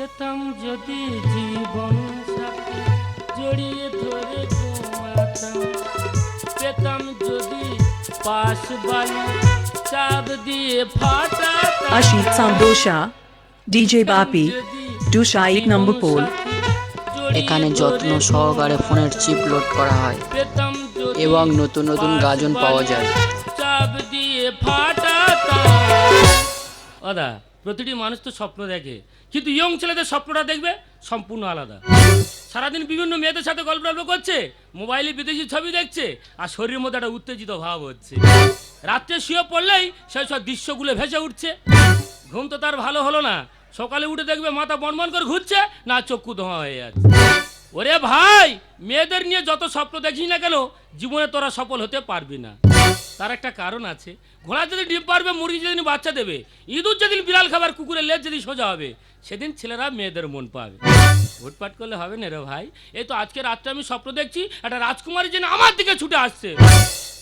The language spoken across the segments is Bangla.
পেতাম যদি জীবন সাথী জড়িয়ে ধরে ঘুমাতাম। পেতাম যদি পাশ বালি চাঁদ দিয়ে ফাটাতাম। Ashit Sambosha, DJ Bapi, Dusha এক নম্বর পোল। এখানে যত্ন সহকারে ফোনের চিপ লোড করা হয় এবং নতুন নতুন গাজন পাওয়া যায়। চাপ দিয়ে ফাটাতাম। ওদা প্রতিটি মানুষ তো স্বপ্ন দেখে। কিন্তু ইয়ং ছেলেদের স্বপ্নটা দেখবে সম্পূর্ণ আলাদা। সারাদিন বিভিন্ন মেয়েদের সাথে গল্প গল্প করছে, মোবাইলে বিদেশি ছবি দেখছে, আর শরীরের মধ্যে একটা উত্তেজিত ভাব হচ্ছে। রাত্রে শুয়ে পড়লেই সেই সব দৃশ্যগুলো ভেসে উঠছে। ঘুম তো তার ভালো হলো না। সকালে উঠে দেখবে মাথা বনবন করে ঘুরছে, না চক্ষু ধোঁয়া হয়ে যাচ্ছে। ওরে ভাই, মেয়েদের নিয়ে যত স্বপ্ন দেখিস না কেন, জীবনে তোরা সফল হতে পারবি না। তার একটা কারণ আছে। ঘোড়া যেদিন ডিম পারবে, মুরগি যেদিন বাচ্চা দেবে, ইঁদুর যেদিন বিড়াল খাবার, কুকুরের লেজ যেদিন সোজা হবে, সেদিন ছেলেরা মেয়েদের মন পাবে। ভোটপাট করলে হবে না রে ভাই? এই তো আজকে রাত্রে আমি স্বপ্ন দেখছি, একটা রাজকুমারী যেন আমার দিকে ছুটে আসছে।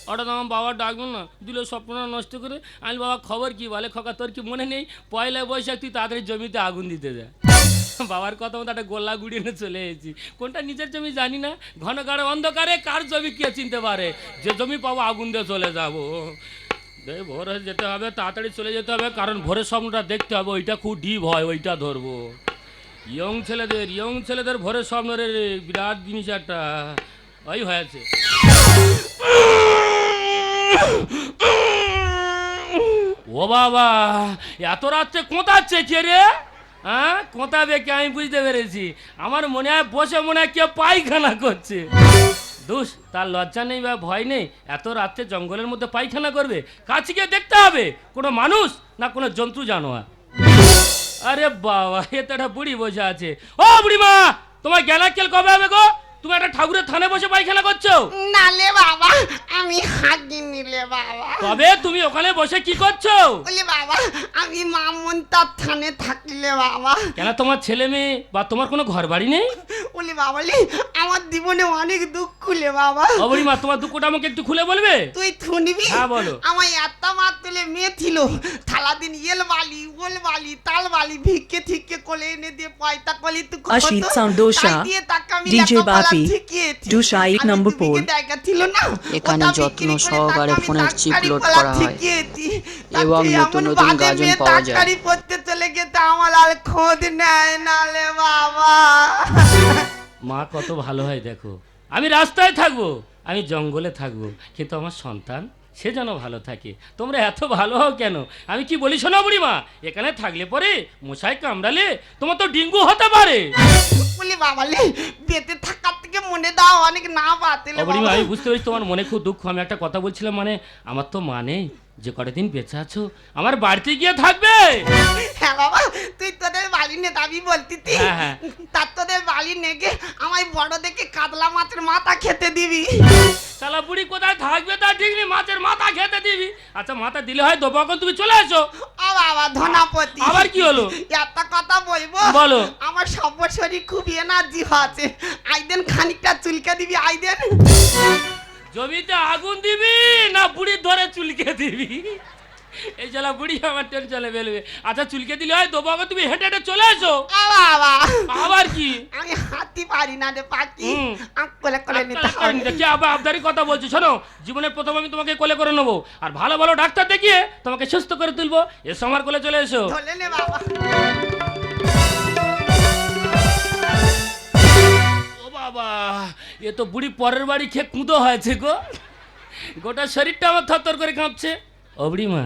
হঠাৎ আমার বাবা ডাকবো না, দিল স্বপ্নটা নষ্ট করে। আমি বাবা, খবর কি বলে? খকা, তোর কি মনে নেই? পয়লা বৈশাখ তুই তাড়াতাড়ি জমিতে আগুন দিতে যা। বাবার কথা মতো একটা গোল্লা গুড়িয়ে নিয়ে চলে এসেছি। কোনটা নিজের জমি জানি না। ঘন গাঢ় অন্ধকারে কার জমি কে চিনতে পারে? যে জমি পাবো আগুন দিয়ে চলে যাব। ভোরে যেতে হবে, তাড়াতাড়ি চলে যেতে হবে, কারণ ভোরের স্বপ্নটা দেখতে হবে, ওইটা খুব ডিপ হয়, ওইটা ধরবো। ইয়ং ছেলেদের ইয়ং ছেলেদের ভোরের স্বপ্ন রে বিরাট জিনিস একটা। ওই হয়েছে। ও বাবা, এত রাত্রে কোঁতাচ্ছে কে রে? হ্যাঁ? কোথা দেখে আমি বুঝতে পেরেছি? আমার মনে হয় বসে মনে হয় কেউ পায়খানা করছে। দুষ, তার লজ্জা নেই বা ভয় নেই, এত রাত্রে জঙ্গলের মধ্যে পায়খানা করবে? কাছে গিয়ে দেখতে হবে, কোনো মানুষ না কোনো জন্তু জানোয়ার। আরে বাবা, এ তো একটা বুড়ি বসে আছে। ও বুড়িমা, তোমার জ্ঞানাক্কেল কবে হবে গো? তুমি একটা ঠাকুরের থানে বসে পায়খানা করছ? নালে বাবা আমি হাগি নিলে বাবা। তবে তুমি ওখানে বসে কি করছ? বলি বাবা আমি মামুনতার থানে থাকিলে বাবা। কেন তোমার ছেলে মেয়ে বা তোমার কোনো ঘর বাড়ি নেই বলি বাবা লি আমার জীবনে অনেক দুঃখ খুলে বাবা। ও বুড়িমা তোমার দুঃখটা আমাকে একটু খুলে বলবে? তুই থুনবি হ্যাঁ, বলো। আমার এত মার তুলে মেয়ে ছিল থালা দিন ইয়েল বালি ওল বালি তাল বালি ভিক্ষে ঠিককে কোলে এনে দিয়ে পয়তা কলি তুই Ashit Sandosha, DJ Bapi, Dusha এক নম্বর টু শাইক ছিল না। এখানে যত্ন সহকারে ফোনের চিপ লোড করা হয়। এবং নতুন নতুন গাজন পাওয়া যায়। পড়তে চলে গেছে আমার আর খোঁজ নেয় নালে বাবা। মা কত ভালো হয় দেখো। আমি রাস্তায় থাকব আমি জঙ্গলে থাকব কিন্তু আমার সন্তান সে যেন ভালো থাকে। তোমরা এত ভালো হও কেন? আমি কি বলি শোনো বুড়িমা? এখানে থাকলে পরে মশাই কামড়ালে তোমার তো ডেঙ্গু হতে পারে। বলি বেঁচে থাকার থেকে মনে দাও অনেক না বাতিল বুড়িমা আমি বুঝতে পারছি তোমার মনে খুব দুঃখ। আমি একটা কথা বলছিলাম মানে আমার তো মা নেই। যে কটা দিন বেঁচে আছো আমার বাড়িতে গিয়ে থাকবে। হ্যাঁ বাবা তুই তোদের বাড়ি নে দাবি বলতি। তার তোদের বাড়ি নেগে আমায় বড় দেখে কাতলা মাছের মাথা খেতে দিবি। শালা বুড়ি কোথায় থাকবে তা ঠিক নেই মাছের মাথা খেতে দিবি। আচ্ছা মাথা দিলে হয় দোপাকন তুমি চলে আসো ও বাবা ধনাপতি। আবার কি হলো? একটা কথা বলব? বলো। আমার সব শরীর খুব এনার্জি আছে আইদেন খানিকটা চুলকে দিবি আইদেন জমিতে আগুন দিবি না বুড়ি ধরে চুলকে দিবি? এই জ্বালা বুড়ি আমার টেনশনে ফেলবে আচ্ছা চুলকে দিলে হয় দোপাকে তুমি হেঁটে হেঁটে চলে ও বাবা আবার কি? আমি হাতি পারি না রে পাখি। করে করে নিতে। কি আবার আবদারি কথা বলছি? শোনো জীবনের প্রথম আমি তোমাকে কোলে করে নেব। আর ভালো ভালো ডাক্তার দেখিয়ে তোমাকে সুস্থ করে তুলবো। এসো আমার কোলে চলে এসো। ধরে নে বাবা। এ তো বুড়ি পরের বাড়ি খেয়ে কুঁদো হয়েছে গো। গোটা শরীরটা আমার থরথর করে কাঁপছে। ও বুড়িমা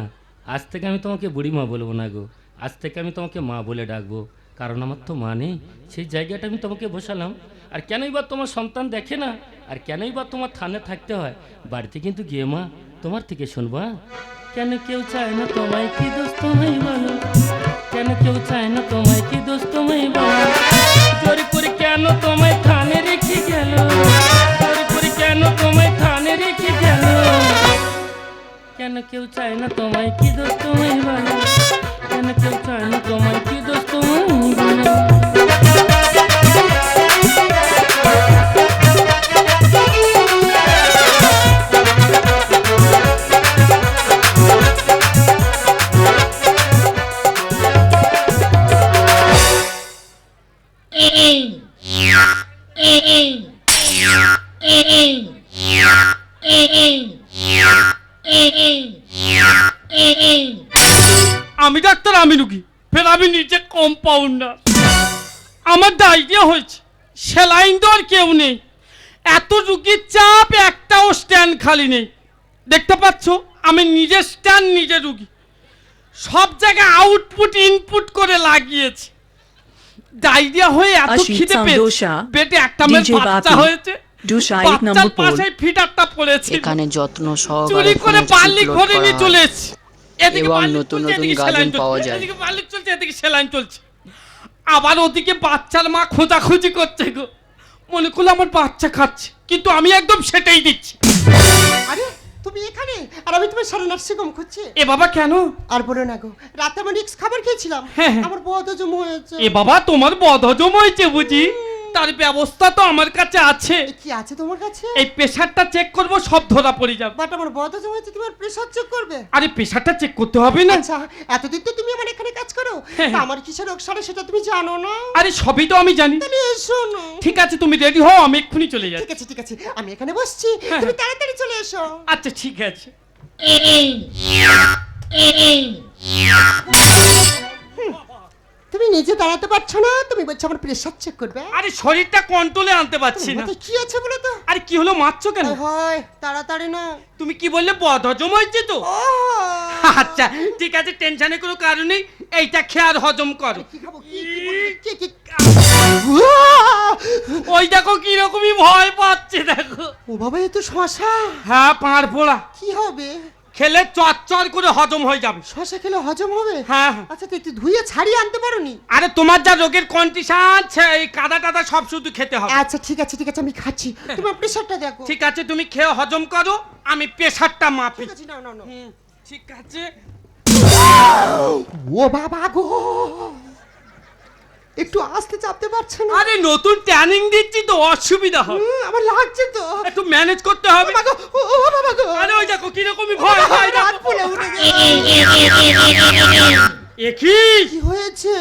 আজ থেকে আমি তোমাকে বুড়িমা বলব না গো। আজ থেকে আমি তোমাকে মা বলে ডাকবো। কারণ আমার তো মা নেই। সেই জায়গাটা আমি তোমাকে বসালাম। আর কেনই বা তোমার সন্তান দেখে না? আর কেনই বা তোমার থানে থাকতে হয়? বাড়িতে কিন্তু গিয়ে মা, তোমার থেকে শুনবা কেন কেউ চায় না তোমায় কি দোষ তোমায় বলো কেন কেউ চায় না তোমায় কি দোষ তোমায় বলো করে কেন তোমায় থানে রেখে কেন? তোমায় থানে রেখে গেল। কেন কেউ চায় না তোমায়? কি দোষ তোমায় ভালো কেন কেউ চায় না তোমায়? কি নেই। এত রুগীর চাপ একটাও স্ট্যান্ড খালি নেই। দেখতে পাচ্ছ আমি নিজে স্ট্যান্ড নিজে রুগী সব জায়গায় আউটপুট ইনপুট করে লাগিয়েছি। ডায়রিয়া হয়ে এত খিদে পেয়েছে। পেটে একটা DJ বাচ্চা হয়েছে। বাচ্চার। পাশে ফিটারটা পড়েছে। এখানে যত্ন চুরি করে করা নিয়ে চলে এসেছি। এদিকে এবং নতুন নতুন গাজন পাওয়া যায়। এদিকে বার্লিক চলছে এদিকে সেলাইন চলছে। আবার ওদিকে বাচ্চার মা খোঁজাখুঁজি করছে গো। মনে করল আমার বাচ্চা খাচ্ছে কিন্তু আমি একদম সেটাই দিচ্ছি। আরে তুমি এখানে? আর আমি তোমার সারা নার্সিংহোম খুঁজছি। এ বাবা কেন? আর বলো না গো রাতে আমি রিক্স খাবার খেয়েছিলাম। হ্যাঁ, হ্যাঁ। আমার বদ হজম হয়েছে। এ বাবা তোমার বদহজম হয়েছে বুঝি? তার ব্যবস্থা তো আমার কাছে আছে। কি আছে তোমার কাছে? এই প্রেশারটা চেক করব সব ধরা পড়ে যাবে। বাট আমার বদ হজম হয়েছে তোমার প্রেশার চেক করবে? আরে প্রেশারটা চেক করতে হবে না। আচ্ছা এতদিন তো তুমি আমার এখানে কাজ করো। হ্যাঁ, তা আমার কিসের রোগ সারে সেটা তুমি জানো না? আরে সবই তো আমি জানি। তাহলে এসো না। ঠিক আছে তুমি রেডি হও আমি এক্ষুনি চলে যাচ্ছি। ঠিক আছে ঠিক আছে আমি এখানে বসছি। তুমি তাড়াতাড়ি চলে এসো। আচ্ছা ঠিক আছে। তুমি নিজে দাঁড়াতে পারছ না তুমি বলছো আমার প্রেশার চেক করবে। আরে শরীরটা কন্ট্রোলে আনতে পারছি না। কি আছে বলো তো? আরে কি হলো মারছো কেন? হয়, তাড়াতাড়ি না। তুমি কি বললে বদহজম হয়েছে তো? আচ্ছা ঠিক আছে টেনশনের কোনো কারণ নেই এইটা খেয়ে আর হজম করো। কি খাব কি কি বলবি? কি কি? ওই দেখো কিরকমই ভয় পাচ্ছে দেখো। ও বাবা এ তো শশা। হ্যাঁ পাঁড় পোড়া কি হবে? খেলে চচ্চর করে হজম হয়ে যাবে। শশা খেলে হজম হবে? হ্যাঁ হ্যাঁ। আচ্ছা তুই তুই ধুয়ে ছাড়িয়ে আনতে পারোনি? আরে তোমার যা রোগের কন্ডিশন এই কাদা টাদা সব শুধু খেতে হবে। আচ্ছা ঠিক আছে ঠিক আছে আমি খাচ্ছি। তোমার প্রেশারটা দেখো। ঠিক আছে তুমি খেয়ে হজম করো আমি প্রেশারটা মাপি। ঠিক আছে নাও। হুম, ঠিক আছে। ও বাবা গো! একটু আসতে চাপতে পারছে না। আরে নতুন ট্যানিং দিচ্ছি তো অসুবিধা হবে আমার লাগছে তো। একটু ম্যানেজ করতে হবে। ও বাবা গো। আরে ওই দেখো কিরকমই ভয় হয় না হাত ফুলে উঠে গেল। একই কি হয়েছে?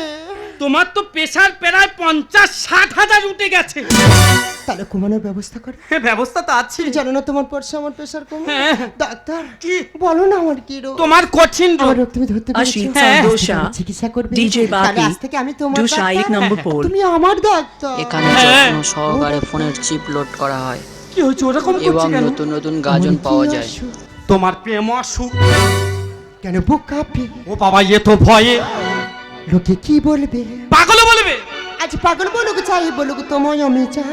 তোমার তো প্রেশার প্রায় পঞ্চাশ ষাট হাজার উঠে গেছে। তাহলে কমানোর ব্যবস্থা করে। ব্যবস্থা তো আছে জানো না তোমার পরশে আমার প্রেশার কম হ্যাঁ। ডাক্তার কি? বলো না আমার কি রোগ। তোমার কঠিন আমার রোগ রোগ তুমি ধরতে পেরেছ হ্যাঁ। সান্দোসা, চিকিৎসা করবে। তাহলে বাপি, আজ থেকে আমি তোমার ডুসা এক ডাক্তার, নম্বর পোল। তুমি আমার ডাক্তার। এখানে হ্যাঁ। যত্ন সহকারে ফোনের চিপ লোড করা হয়। কি হয়েছে? ওরকম এবং করছে কেন? নতুন নতুন গাজন পাওয়া যায়। তোমার প্রেম অসুখ। কেন বুক কাঁপে? ও বাবা এ তো ভয়ে। লোকে কি বলবে? পাগল বলবে? আজ পাগল বলুক চাই বলুক তোমায় আমি চাই।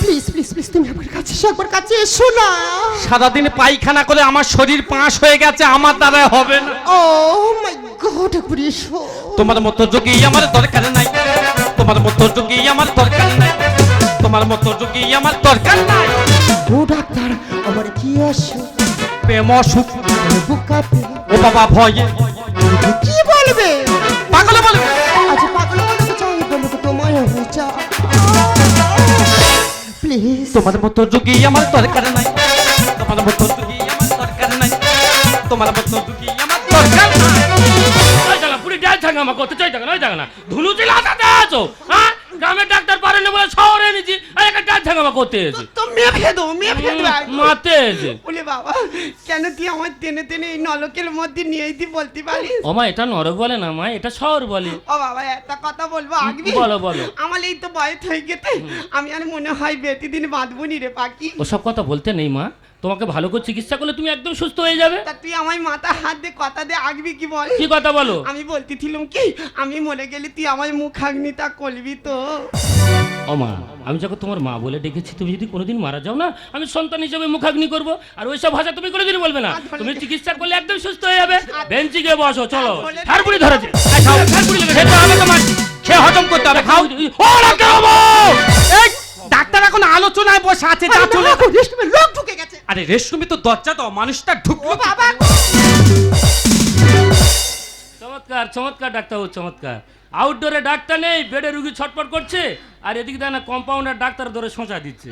প্লিজ প্লিজ প্লিজ তুমি আমার কাছে একবার কাছে এসো না। সারাদিন পায়খানা করে আমার শরীর পাঁশ হয়ে গেছে আমার দ্বারা হবে না। ও মাই গড একবার এসো। তোমার মতো যোগী আমার দরকার নাই। তোমার মতো যোগী আমার দরকার নাই। তোমার মতো যোগী আমার দরকার নাই। ও ডাক্তার আমার কি অসুখ প্রেম অসুখ। ও বাবা ভয়ে। কি বলবে? পাগল বলবে। আজ পাগল বলুক চাই বলুক তোমায় আমি চাই। প্লিজ তোমার মতো যোগী আমার দরকার নাই। তোমার মতো যোগী আমার দরকার নাই। তোমার মতো যোগী আমার দরকার নাই। জায়গা পুরি ডাল থাকা আমার করতে চাই থাকা না ওই জায়গা না। ধুনু চিলা তাতে আছো হ্যাঁ? গ্রামের ডাক্তার পারেন না বলে শহরে এনেছি আর একটা ডাল থাকা আমার করতে এসে মেয়ে ফেদো মেয়ে ফেদো মাতে এসে। বলে বাবা কেন তুই আমার টেনে টেনে এই নলকের মধ্যে নিয়ে তুই বলতে পারিস? ও মা এটা নরক বলে না মা এটা শহর বলে। ও বাবা একটা কথা বলব আগবি বলো, বলো। আমার এই তো বয়স হয়ে গেছে আমি আর মনে হয় বেশি দিন বাঁধবো নি রে পাখি। ও সব কথা বলতে নেই মা তোমাকে ভালো করে চিকিৎসা করলে তুমি একদম সুস্থ হয়ে যাবে তা তুই আমায় মাথা হাত দিয়ে কথা দিয়ে আগবি কি বল কি কথা বলো আমি বলতেছিলাম কি আমি মরে গেলে তুই আমায় মুখ আগনি তা করবি তো ও মা আমি যখন তোমার মা বলে ডেকেছি তুমি যদি কোনোদিন মারা যাও না আমি সন্তান হিসেবে মুখাগ্নি করব আর ওইসব ভাষা তুমি কোনোদিন বলবে না তুমি চিকিৎসা করলে একদম সুস্থ হয়ে যাবে বেঞ্চি গিয়ে বসো চলো ঠারপুরি ধরেছে। খেতে হবে তোমার খেয়ে হজম করতে হবে খাও ও ডাক্তার ডাক্তার এখন আলোচনায় বসে আছে যা চলে লোক ঢুকে গেছে আরে রেশমি তো দরজা দাও মানুষটা ঢুকলো? বাবা চমৎকার চমৎকার ডাক্তারবাবু চমৎকার আউটডোরে ডাক্তার নেই বেডে রুগী ছটপট করছে আর এদিকে দেয় না কম্পাউন্ডার ডাক্তার ধরে সোঁচা দিচ্ছে।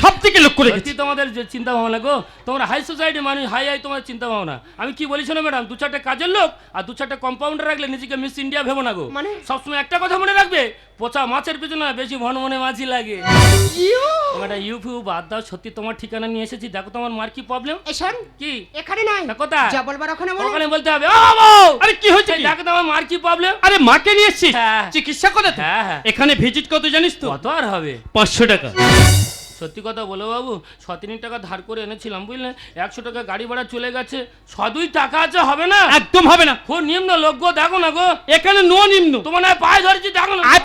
সব থেকে লক্ষ্য রেখেছি। তোমাদের যে চিন্তা ভাবনা গো তোমরা হাই সোসাইটি মানুষ হাই হাই তোমার চিন্তা ভাবনা আমি কি বলেছি না ম্যাডাম দু চারটে কাজের লোক আর দু চারটে কম্পাউন্ডার রাখলে নিজেকে মিস ইন্ডিয়া ভেবো না গো। মানে? সবসময় একটা কথা মনে রাখবে পচা মাছের পেছনে বেশি ভন মনে মাছি লাগে। ইউ তোমরা ইউফিউ বাদ দাও সত্যি তোমার ঠিকানা নিয়ে এসেছি দেখো তোমার মার কি প্রবলেম এসন কি? এখানে তা কোথায়? যা বলবার ওখানে বলো। ওখানে বলতে হবে ও বাবু! আরে কি হয়েছে দেখো তোমার মার কি প্রবলেম আরে মাকে নিয়ে এসছিস? হ্যাঁ। চিকিৎসা করে হ্যাঁ, হ্যাঁ। এখানে ভিজিট কত জানিস তো? কত আর হবে? পাঁচশো টাকা। সত্যি কথা বলো বাবু ছ সতিনি টাকা ধার করে এনেছিলাম বুঝলেন একশো টাকা গাড়ি ভাড়া চলে গেছে সদুই টাকা আছে হবে না? একদম হবে না। খুব নিম্ন লোক গো দেখো না গো। এখানে নো নিম্ন। তোমার না পায়ে ধরেছি দেখো না। আয়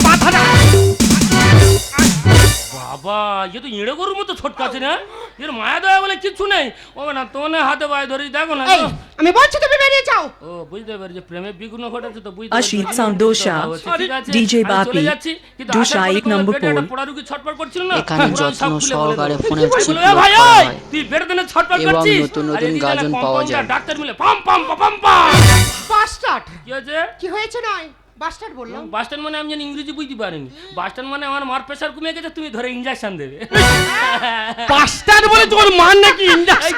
বাবা এ তো ইঁড়ে গরুর মতো ছোটকা আছে না? এর মায়া দয়া বলে কিচ্ছু নেই। ও না তোমার না হাতে পায়ে ধরেছি দেখো না আমি বলছি তুমি বেরিয়ে যাও। ও বুঝতে পারছি প্রেমে বিঘ্ন ঘটেছে তো বুঝতে আছে, DJ আমি চলে বাপি, দুশা এক নম্বর একটা পোল। পোড়া রুগী করছিল না? এখানে পুরো যত্ন সহকারে বলব, "এ ভাই ওই, তুই বেড়ে দিনে ছটফট এবং করছিস? নতুন নতুন গাজন পাওয়া যায়। ডাক্তার মিলে পাম পাম পাম পাম। বাস্টার্ড কি হয়েছে? কি হয়েছে নয়? বাস্টার্ড বললাম। বাস স্ট্যান্ড মানে আমি জানি ইংরেজি বুঝতে পারিনি। বাস স্ট্যান্ড মানে আমার মার প্রেশার কমে গেছে তুমি ধরে ইঞ্জেকশন দেবে। পাঁচটার বলে তোর মান নাকি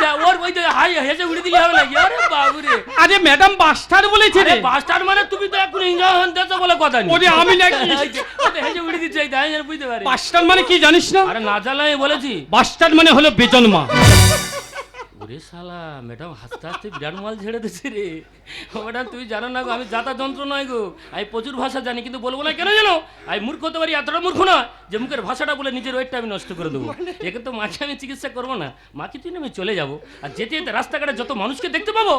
যা ওর ওই যে হাই হেসে উড়ে দিলে হবে নাকি? আরে বাবু রে আরে ম্যাডাম বাস্টার বলেছে রে। বাস স্ট্যান্ড মানে তুমি তো এখন ইঞ্জেকশন দিয়েছ বলে কথা নেই। ওরে আমি নাকি হেসে উড়ে এই দাঁড়িয়ে যেন বুঝতে পারি। বাস্টার মানে কি জানিস না? আরে না আমি বলেছি। বাস্টার মানে হলো বেজন্মা ওরে শালা ম্যাডাম হাসতে হাসতে বিরাট মাল ঝেড়ে দিচ্ছে রে। ম্যাডাম তুই জানো না গো আমি যাতা যন্ত্র নয় গো। আমি প্রচুর ভাষা জানি কিন্তু বলব না কেন জানো? আমি মূর্খ হতে পারি এতটা মূর্খ না যে মুখের ভাষাটা বলে নিজের ওয়েটটা আমি নষ্ট করে দেবো। একে তো মাকে আমি চিকিৎসা করব না। মাকে তুই আমি চলে যাব। আর যেতে যেতে রাস্তাঘাটে যত মানুষকে দেখতে পাবো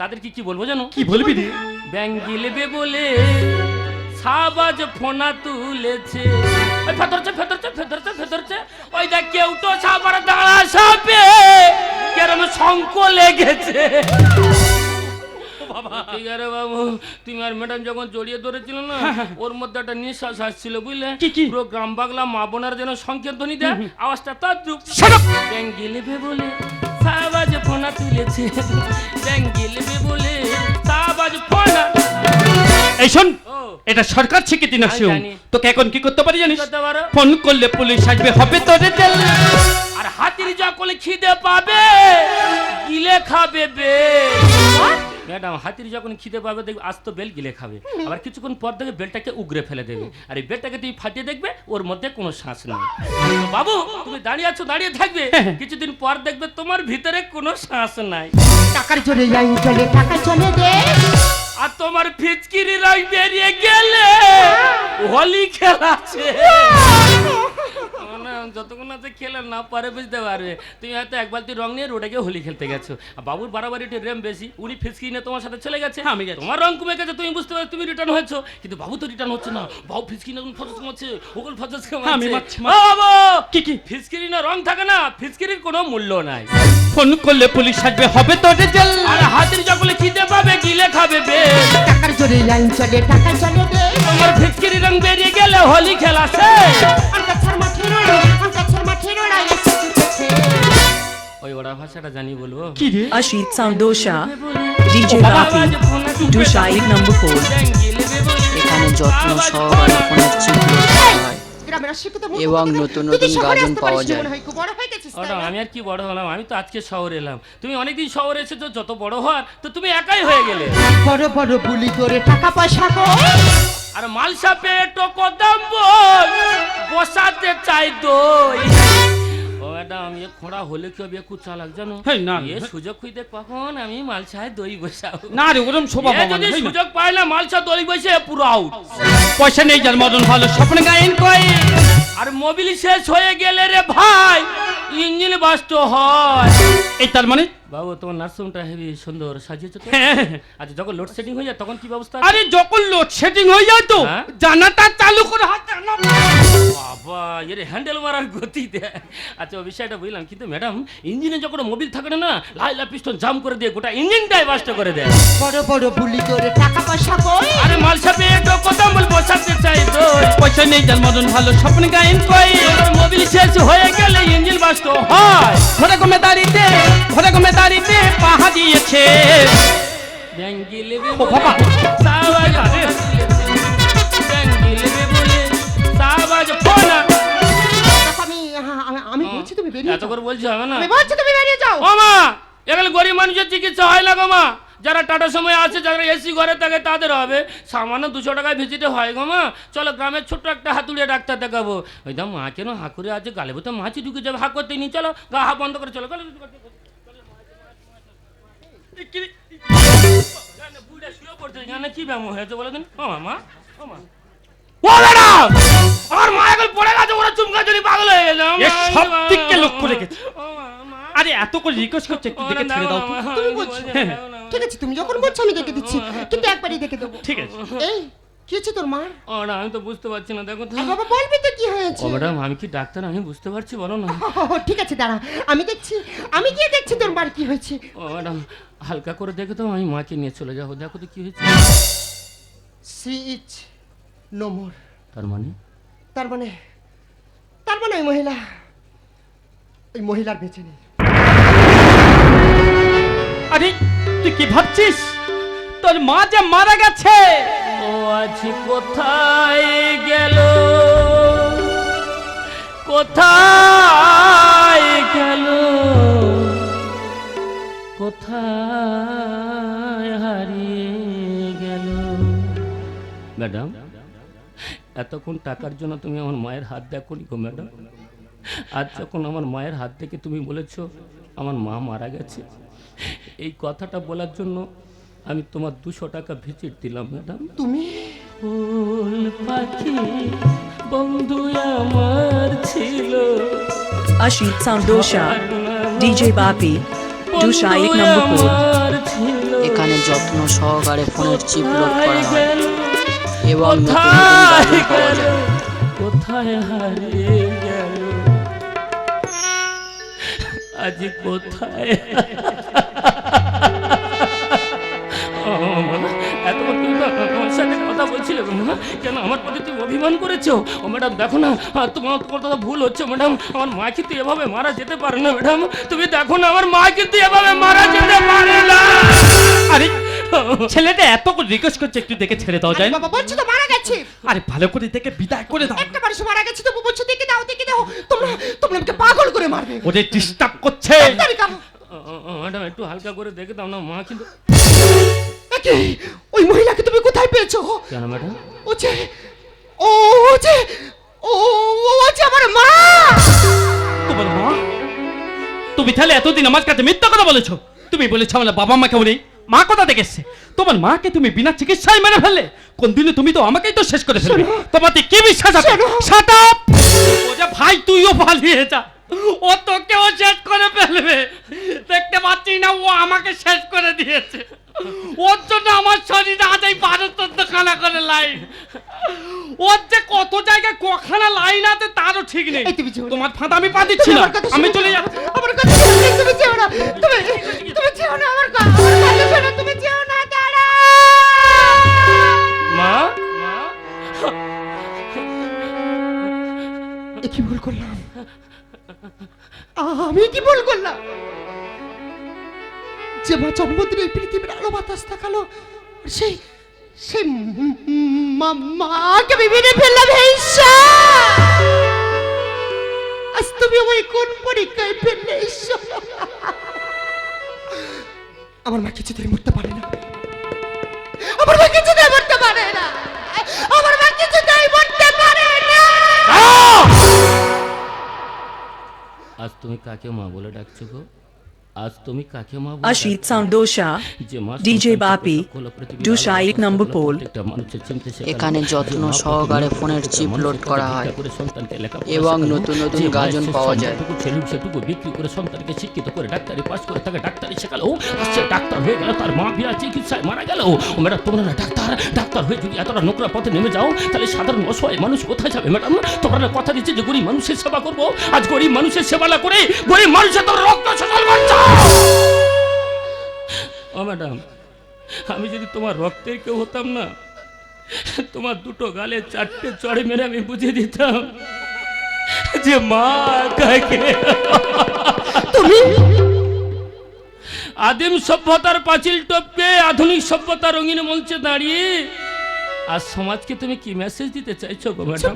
তাদের কি কি বলব জানো? কি বলবি রে? ব্যাঙ্গিলবে বলে সাবাজ ফোনা তুলেছে। ওই ফেতরছে ফেতরছে ফেতরছে ফেতরছে ওই দেখ কেউ তো সাবার দাঁড়া সাপে। কেরম শঙ্ক লেগেছে। ঠিক আছে বাবু তুমি আর ম্যাডাম যখন জড়িয়ে ধরেছিল না ওর মধ্যে একটা নিঃশ্বাস আসছিল বুঝলে? পুরো গ্রাম বাংলা মা বোনার যেন সংকেত ধ্বনি দেয় আওয়াজটা তার Shut up! ব্যাঙ্গিলবে বলে সাবাজ ফোনা তুলেছে। ব্যাঙ্গিলবে বলে সাবাজ ফোনা। এই শোন এটা সরকার স্বীকৃতি না আসে শিও তোকে এখন কি করতে পারি জানিস? ফোন করলে পুলিশ আসবে হবে তোরে জেল। আর হাতির যা করলে খিদে পাবে গিলে খাবে বে। ম্যাডাম হাতির যখন খিদে পাবে দেখবে আজ তো বেল গিলে খাবে। আবার কিছুক্ষণ পর দেখবে বেলটাকে উগরে ফেলে দেবে। আর এই বেলটাকে তুমি ফাটিয়ে দেখবে ওর মধ্যে কোনো শ্বাস নেই। বাবু তুমি দাঁড়িয়ে আছো দাঁড়িয়ে থাকবে। কিছুদিন পর দেখবে তোমার ভিতরে কোনো শ্বাস নাই। টাকার জোরে লাইন চলে টাকা চলে দে। আর তোমার ফিচকিরি রং বেরিয়ে গেলে হোলি খেলাছে না, যতক্ষণ আছে খেলে না পারে বুঝতে পারবে। তুমি হয়তো এক বালতি রং নিয়ে রোডে গিয়ে হোলি খেলতে গেছো। আর বাবুর বাড়াবাড়ি একটু রেম বেশি উনি ফিসকি নিয়ে তোমার সাথে চলে গেছে। আমি গেছি। তোমার রং কমে গেছে তুমি বুঝতে পারছ তুমি রিটার্ন হয়েছো। কিন্তু বাবু তো রিটার্ন হচ্ছে না। বাবু ফিসকি না ফসস কমাচ্ছে ওগুলো ফসস আমি কমাচ্ছে। ও বাবু! কি কি? ফিসকিরি না রং থাকে না ফিসকিরির কোনো মূল্য নাই। ফোন করলে পুলিশ আসবে হবে তোরে জেল। আর হাতির যখন খিদে পাবে গিলে খাবে বেশ টাকার জোরে লাইন চলে টাকা চলে দে তোমার ফিসকিরি রং বেরিয়ে গেলে হোলি খেলাছে আঙ্কাছার ওই ওরা ভাষাটা জানি বলব। কি রে? এক নম্বর পোল। এখানে যত্ন সহকারে ফোনের এবং নতুন নতুন গাজন পাওয়া যায়। ওটা আমি আর কি বড় হলাম? আমি তো আজকে শহরে এলাম। তুমি অনেকদিন শহরে এসেছ যত বড় হওয়ার তো তুমি একাই হয়ে গেলে। বড় বড় বুলি করে টাকা পয়সা কো আর মালসা পেয়ে টোকো দাম বসাতে চাই দই। ম্যাডাম এ খোঁড়া হলে কি হবে একটু চালাক জানো? না, এ সুযোগ খুঁজতে কখন আমি মালসায় দই বসাবো না রে ওরম শোভা পাবো যদি। সুযোগ পায় না মালসা দই বসে পুরো আউট পয়সা নেই যার মদন ভালো স্বপ্ন গায়েন কয় আর মোবিল শেষ হয়ে গেলে রে ভাই ইঞ্জিন বাস্ট হয়। এই তার মানে? বাবু তোমার নার্সিংটা হেভি সুন্দর সাজিয়েছো তো? হ্যাঁ। আচ্ছা যখন লোড সেটিং হয়ে যায় তখন কি ব্যবস্থা আরে যখন লোড সেটিং হয়ে যায় তো হ্যাঁ? জানাটা চালু করে হাত জানা- বাবা এর হ্যান্ডেল মারার গতি দেয় আচ্ছা বিষয়টা বুঝলাম। কিন্তু ম্যাডাম ইঞ্জিনে যখন মোবিল থাকে না লাইলা পিস্টন জাম করে দিয়ে গোটা ইঞ্জিনটাই বাস্ট করে দেয়। বড় বড় বুলি করে টাকা পয়সা কই আরে মাল ছাপে তো কথা বল বসাতে চাই তো পয়সা নেই যার মদন ভালো স্বপ্ন গায়েন কয় মোবিল শেষ হয়ে গেলে ইঞ্জিন বাস্ট হয়। ঘরে কমে দাঁড়িতে ঘরে কমে দাঁড়িতে পাহা দিয়েছে। ব্যাঙ্গি লেবে ও বাবা। সাবাজ বলছি হবে না আমি বলছি তুমি বেরিয়ে যাও ও মা এখানে গরিব মানুষের চিকিৎসা হয় না গো মা যারা টাটা সময় আছে যারা এসি ঘরে থাকে তাদের হবে সামান্য দুশো টাকায় ভিজিটে হয় গো মা চলো গ্রামের ছোট্ট একটা হাতুড়িয়ে ডাক্তার দেখাবো ওই দাম মা কেন হা করে আছে গালে তো মাছি ঢুকে যাবে হা করতে নি চলো গা হা বন্ধ করে চলো চলো, কি ব্যামো হয়েছে বলো দিন ও মা ও মা ও ম্যাডাম আমার মা এখন পড়ে গেছে ওরা জন্য পাগল হয়ে গেছে। এ সব দিককে লক্ষ্য রেখেছে। আরে এত করে রিকোয়েস্ট করছে একটু দেখে ছেড়ে দাও। তো। তুমি বলছো। ঠিক আছে তুমি যখন বলছো আমি দেখে দিচ্ছি। কিন্তু একবারই দেখে দেবো। ঠিক আছে। এই কি তোর মা? আমি তো বুঝতে পারছি না দেখো তো। আর বাবা বলবি তো কি হয়েছে? ম্যাডাম আমি কি ডাক্তার? আমি বুঝতে পারছি বলো না। ঠিক আছে দাঁড়া আমি দেখছি আমি গিয়ে দেখছি তোর মার কি হয়েছে। ও ম্যাডাম হালকা করে দেখে তো আমি মাকে নিয়ে চলে যাব। দেখো তো কি হয়েছে। নো মোর তার মানে? তার মানে তার মানে ওই মহিলা ওই মহিলার বেঁচে নেই। আরে তুই কি ভাবছিস? তোর মা যে মারা গেছে। ও আছি কোথায় গেল? কোথায় গেল? কোথায় হারিয়ে গেল? ম্যাডাম? এতক্ষণ টাকার জন্য তুমি আমার মায়ের হাত দেখো নি গো ম্যাডাম। আজ যখন আমার মায়ের হাত থেকে তুমি বলেছ আমার মা মারা গেছে এই কথাটা বলার জন্য আমি তোমার দুশো টাকা ভিজিট দিলাম ম্যাডাম। তুমি? ফুল পাখি বন্ধু আমার ছিল। এক নম্বর কোড এখানে যত্ন সহকারে ফোনের চিপ লোড করা হয়? এবং কোথায় গেল? কোথায় হারিয়ে গেল? আজ কোথায়? ও বাবা, এতক্ষণ তুমি তো আমার সাথে কথা বলছিলে গো, কেন আমার প্রতি তুমি অভিমান করেছ? ও ম্যাডাম দেখো না আর তোমার তোমার কথা ভুল হচ্ছে ম্যাডাম। আমার মা কিন্তু এভাবে মারা যেতে পারে না ম্যাডাম। তুমি দেখো না আমার মা কিন্তু এভাবে মারা যেতে পারে না। আরে ছেলেটা এত করে রিকোয়েস্ট করছে একটু দেখে ছেড়ে দাও যায় না বাবা বলছি তো মারা গেছে। আরে ভালো করে দেখে বিদায় করে দাও। একটা মানুষ মারা গেছে তবু বলছো দেখে দাও দেখে দাও। তোমরা তোমরা আমাকে পাগল করে মারবে। ওরে ডিস্টার্ব করছে। ম্যাডাম একটু হালকা করে দেখে দাও না মা কিন্তু ওই মহিলাকে তুমি কোথায় পেয়েছ কেন ম্যাডাম? ও যে ও ও যে ও ও যে আমার মা! তোমার মা? তুমি তাহলে এতদিন আমার কাছে মিথ্যা কথা বলেছ। তুমি বলেছ আমার বাবা মা কেউ নেই। মা কোথা থেকে এসছে? তোমার মাকে তুমি বিনা চিকিৎসায় মেরে ফেললে কোন দিনে তুমি তো আমাকেই তো শেষ করে ফেলবে। তোমাতে কি বিশ্বাস আছে! ও যা ভাই তুইও পালিয়ে যা। ও তোকেও শেষ করে ফেলবে। দেখতে পাচ্ছি না ও আমাকে শেষ করে দিয়েছে। ওর জন্য আমার শরীরে আজ এই বারো চোদ্দ খানা করে লাইন ওর যে কত জায়গায় কখানা লাইন আছে তারও ঠিক নেই। তোমার ফাঁদা আমি পা দিচ্ছি না। আমি চলে যাচ্ছি। আমার কথা তুমি যেও না। তুমি তুমি না আমার কথা তুমি যেও না দাঁড়া। মা? কি ভুল করলাম? আমি কি ভুল করলাম যে মা জন্মদিন এই পৃথিবীর আলো বাতাস থাকালো সেই সেই মাকে মেরে ফেললাম, হে ঈশ্বর! আজ তুমি আমায় কোন পরীক্ষায় ফেললে? আমার মা কিছুতেই মরতে পারে না আমার মা কিছুতেই মরতে পারে না আমার মা কিছুতেই মরতে আজ তুমি কাকে মা বলে ডাকছো গো? Ashit? Sound Dosha, DJ পৃথিবীর দুশা এক নম্বর পোল। এখানে যত্ন সহকারে ফোনের চিপ লোড করা হয়। এবং নতুন নতুন গাজন পাওয়া যায়। ছেলে সেটুকু বিক্রি করে সন্তানকে শিক্ষিত করে ডাক্তারি পাস করে তাকে ডাক্তারি শেখালো সে ডাক্তার হয়ে গেল তার মা বিনা চিকিৎসায় মারা গেল ও ম্যাডাম তোমরা না ডাক্তার ডাক্তার হয়ে যদি এতটা নোংরা পথে নেমে যাও তাহলে সাধারণ অসহায় মানুষ কোথায় যাবে ম্যাডাম তোমরা কথা দিচ্ছে যে গরিব মানুষের সেবা করব আজ গরিব মানুষের সেবা না করে গরিব মানুষের তোমরা রক্ত শোষণ করছ ও ম্যাডাম আমি যদি তোমার রক্তের কেউ হতাম না তোমার দুটো গালে চারটে চড়ে মেরে আমি বুঝিয়ে দিতাম যে মা কাকে তুমি? আদিম সভ্যতার পাঁচিল টপকে আধুনিক সভ্যতার রঙিন মঞ্চে দাঁড়িয়ে আর সমাজকে তুমি কি মেসেজ দিতে চাইছো গো ম্যাডাম?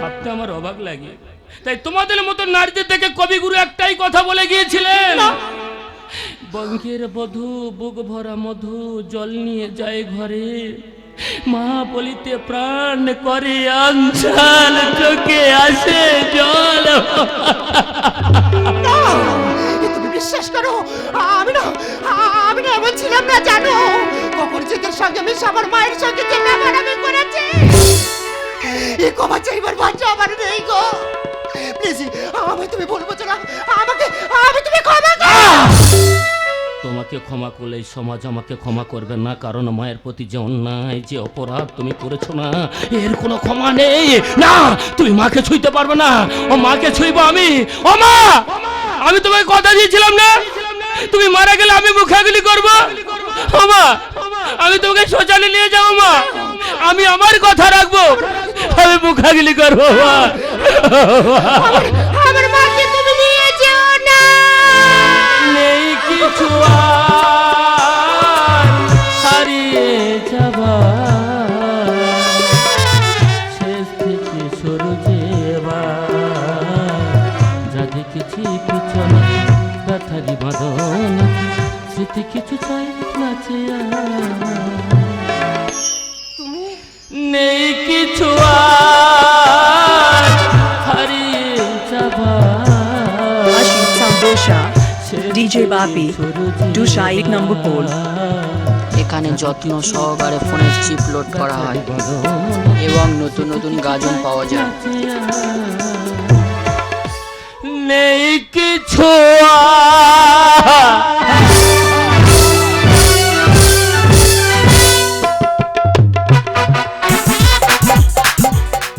ভাবতে আমার অবাক লাগে। তাই তোমাদের মতো নারীদের থেকে কবিগুরু একটাই কথা বলে গিয়েছিলেন। বঙ্গের বধূ বুক ভরা মধু জল নিয়ে যায় ঘরে। মা বলিতে প্রাণ করে আঞ্চাল চোখে আসে জল। তুমি বিশ্বাস করো আমি না আমি না এমন ছিলাম না জানো? কখন চেকের সঙ্গে মিশে আমার মায়ের সঙ্গে যে ব্যবহার আমি করেছি? এ কমা চাইবার বাচ্চা আমার নেই গো। প্লিজ আমায় তুমি বলব না। আমাকে আমি তুমি ক্ষমা তোমাকে ক্ষমা করলে এই সমাজ আমাকে ক্ষমা করবে না, কারণ মায়ের প্রতি যে অন্যায়, যে অপরাধ তুমি করেছ না, এর কোনো ক্ষমা নেই। না তুমি মাকে ছুঁইতে পারবে না। ও মাকে ছুঁইবো আমি। ও মা! আমি তোমাকে কথা দিয়েছিলাম না? তুমি মারা গেলে আমি মুখাগুলি করব? ও মা! আমি তোমাকে শৌচালয়ে নিয়ে যাব, মা। আমি আমার কথা রাখব। আমি মুখাগুলি করব, মা। আমার মাকে তুমি নিয়ে যেও না। নেই কিছু আর হারিয়ে যাবার। শেষ থেকে শুরু যেবার। যা দেখেছি পিছনে ব্যথারি বাঁধন স্মৃতি কিছু চাই নাচে তুমি নেই কিছু আর Sambosha, DJ Bapi, Dusha এক নম্বর পোল। এখানে যত্ন সহকারে ফোনের চিপ লোড করা হয় এবং নতুন নতুন গাজন পাওয়া যায় নেই কিছু আর